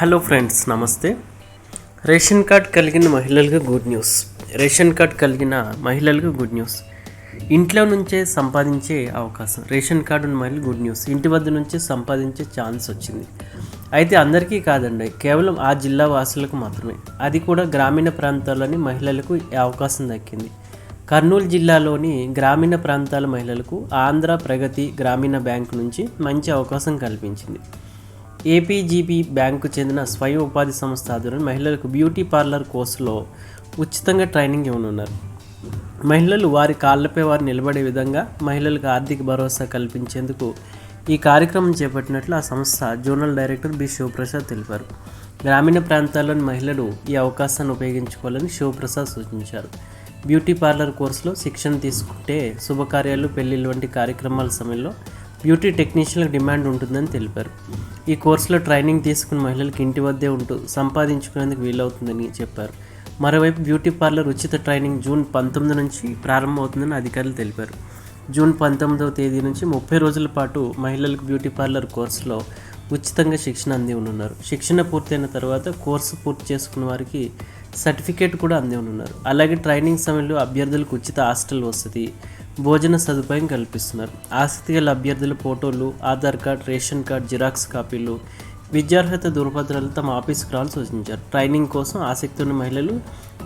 Hello friends నమస్తే. Ration card కలిగిన మహిళలకు గుడ్ న్యూస్. రేషన్ కార్డ్ కలిగిన మహిళలకు గుడ్ న్యూస్. ఇంట్లో నుంచే సంపాదించే అవకాశం. రేషన్ కార్డు ఉన్న మహిళలు గుడ్ న్యూస్. ఇంటి వద్ద నుంచే సంపాదించే ఛాన్స్ వచ్చింది. అయితే అందరికీ కాదండి కేవలం ఆ జిల్లా వాసులకు మాత్రమే. అది కూడా గ్రామీణ ప్రాంతాల్లోని మహిళలకు అవకాశం దక్కింది. కర్నూలు జిల్లాలోని గ్రామీణ ప్రాంతాల మహిళలకు ఆంధ్ర ప్రగతి గ్రామీణ బ్యాంక్ నుంచి మంచి అవకాశం కల్పించింది. ఏపీజీబీ బ్యాంకు చెందిన స్వయం ఉపాధి సంస్థ ఆధ్వర్యం మహిళలకు బ్యూటీ పార్లర్ కోర్సులో ఉచితంగా ట్రైనింగ్ ఇవ్వనున్నారు. మహిళలు వారి కాళ్ళపై వారు నిలబడే విధంగా మహిళలకు ఆర్థిక భరోసా కల్పించేందుకు ఈ కార్యక్రమం చేపట్టినట్లు ఆ సంస్థ జోనల్ డైరెక్టర్ బి శివప్రసాద్ తెలిపారు. గ్రామీణ ప్రాంతాల్లోని మహిళలు ఈ అవకాశాన్ని ఉపయోగించుకోవాలని శివప్రసాద్ సూచించారు. బ్యూటీ పార్లర్ కోర్సులో శిక్షణ తీసుకుంటే శుభకార్యాలు పెళ్ళిళ్ళు వంటి కార్యక్రమాల సమయంలో బ్యూటీ టెక్నీషియన్లకు డిమాండ్ ఉంటుందని తెలిపారు. ఈ కోర్సులో ట్రైనింగ్ తీసుకున్న మహిళలకు ఇంటి వద్దే ఉంటూ సంపాదించుకునేందుకు వీలవుతుందని చెప్పారు. మరోవైపు బ్యూటీ పార్లర్ ఉచిత ట్రైనింగ్ జూన్ పంతొమ్మిది నుంచి ప్రారంభమవుతుందని అధికారులు తెలిపారు. జూన్ పంతొమ్మిదవ తేదీ నుంచి ముప్పై రోజుల పాటు మహిళలకు బ్యూటీ పార్లర్ కోర్సులో ఉచితంగా శిక్షణ అంది ఉన్నారు శిక్షణ పూర్తయిన తర్వాత కోర్సు పూర్తి చేసుకున్న వారికి సర్టిఫికేట్ కూడా అంది ఉన్నారు అలాగే ట్రైనింగ్ సమయంలో అభ్యర్థులకు ఉచిత హాస్టల్ వసతి భోజన సదుపాయం కల్పిస్తున్నారు. ఆసక్తి గల అభ్యర్థుల ఫోటోలు Aadhaar card ration card xerox కాపీలు విద్యార్హత ధృవపత్రాలు తమ ఆఫీస్కి రావాలని సూచించారు. ట్రైనింగ్ కోసం ఆసక్తి ఉన్న మహిళలు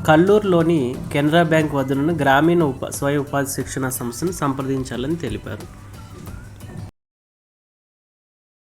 కల్లూరులోని కెనరా బ్యాంక్ వద్దనున్న గ్రామీణ ఉప స్వయం ఉపాధి శిక్షణ సంస్థను సంప్రదించాలని తెలిపారు.